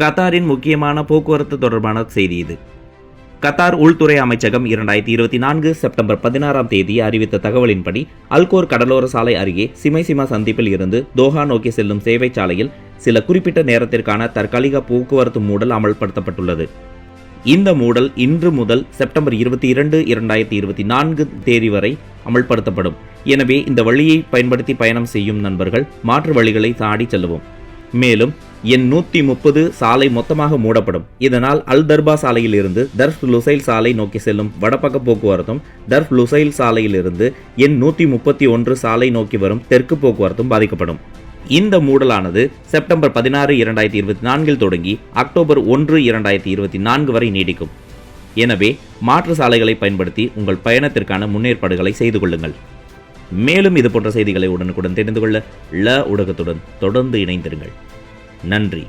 கத்தாரின் முக்கியமான போக்குவரத்து தொடர்பான செய்தி இது. கத்தார் உள்துறை அமைச்சகம் இரண்டாயிரத்தி இருபத்தி நான்கு செப்டம்பர் பதினாறாம் தேதி அறிவித்த தகவலின்படி அல்கோர் கடலோர சாலை அருகே சிமைசிமா சந்திப்பில் இருந்து தோஹா நோக்கி செல்லும் சேவை சாலையில் சில குறிப்பிட்ட நேரத்திற்கான தற்காலிக போக்குவரத்து மூடல் அமல்படுத்தப்பட்டுள்ளது. இந்த மூடல் இன்று முதல் செப்டம்பர் இருபத்தி இரண்டு இரண்டாயிரத்தி இருபத்தி நான்கு தேதி வரை அமல்படுத்தப்படும். எனவே இந்த வழியை பயன்படுத்தி பயணம் செய்யும் நண்பர்கள் மாற்று வழிகளை தாடி செல்லவும். மேலும் எண் நூற்றி முப்பது சாலை மொத்தமாக மூடப்படும். இதனால் அல் தர்பா சாலையில் இருந்து தர்ஃப் லுசைல் சாலை நோக்கி செல்லும் வடபக்க போக்குவரத்தும் தர்ஃப் லுசைல் சாலையில் இருந்து எண் நூற்றி முப்பத்தி ஒன்று சாலை நோக்கி வரும் தெற்கு போக்குவரத்தும் பாதிக்கப்படும். இந்த மூடலானது செப்டம்பர் பதினாறு இரண்டாயிரத்தி இருபத்தி நான்கில் தொடங்கி அக்டோபர் ஒன்று இரண்டாயிரத்தி இருபத்தி நான்கு வரை நீடிக்கும். எனவே மாற்று சாலைகளை பயன்படுத்தி உங்கள் பயணத்திற்கான முன்னேற்பாடுகளை செய்து கொள்ளுங்கள். மேலும் இது போன்ற செய்திகளை உடனுக்குடன் தெரிந்து கொள்ள ல ஊடகத்துடன் தொடர்ந்து இணைந்திருங்கள். நன்றி.